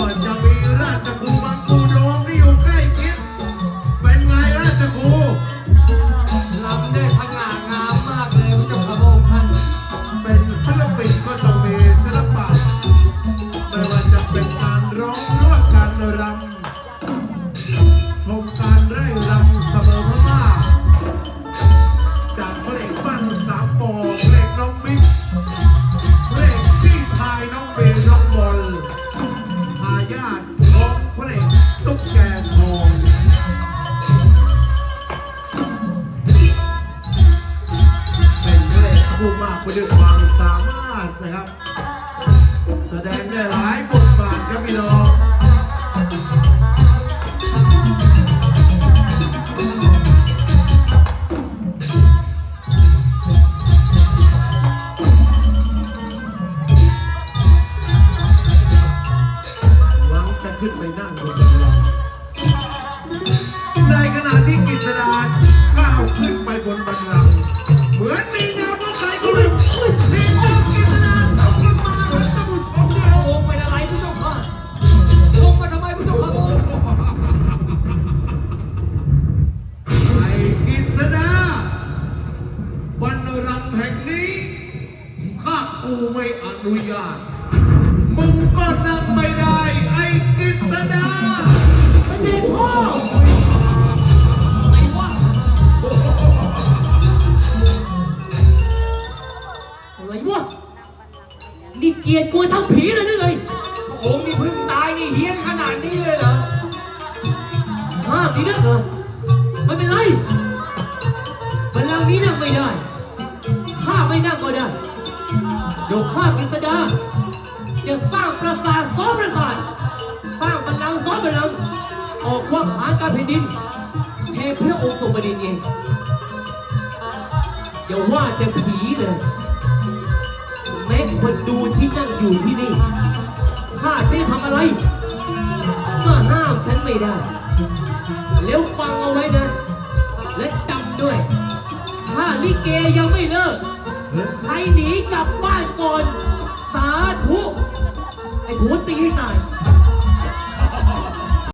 ก่อนจะมีราชครูบางคูน้องที่อยู่ใกล้เคียงเป็นไงราชครูลำได้สง่างามมากเลยพรจะพระองเป็นศิลปินก็ต้องมีศิลปะไม่ว่าจะเป็นการร้องนวดการรำ ไปด้วยความสามารถนะครับ แสดงได้หลายบทบาทครับพี่น้องหวังจะขึ้นไปนั่งบน นุญาต มึงก็นั่งไม่ได้ ไอ้กิจดาพระเดชพ่อไอ้วะอะไรวะนี่เกลียดกลัวทั้งผีเลยหรือไงพระองค์นี่เพิ่งตายนี่เฮี้ยนขนาดนี้เลยเหรอห้ามดีนักเหรอไม่เป็นไรบัลลังก์นี้นั่งไม่ได้ข้าไม่นั่งก็ได้ เดี๋ยวข้ากฤษดา จะสร้างปราสาทซ้อนปราสาท สร้างบัลลังก์ซ้อนบัลลังก์ออกว่าหาการแผ่นดินเทพระองค์ทรงบดินทร์เองอย่าว่าแต่ผีเลย แม้คนดูที่นั่งอยู่ที่นี่ข้าจะได้ทำอะไร ก็ห้ามฉันไม่ได้ แล้วฟังเอาไว้นะ และจำด้วย ถ้าลิเกยังไม่เลิก ให้หนีกลับบ้านก่อน สาธุ ไอ้ผัวตีให้ตาย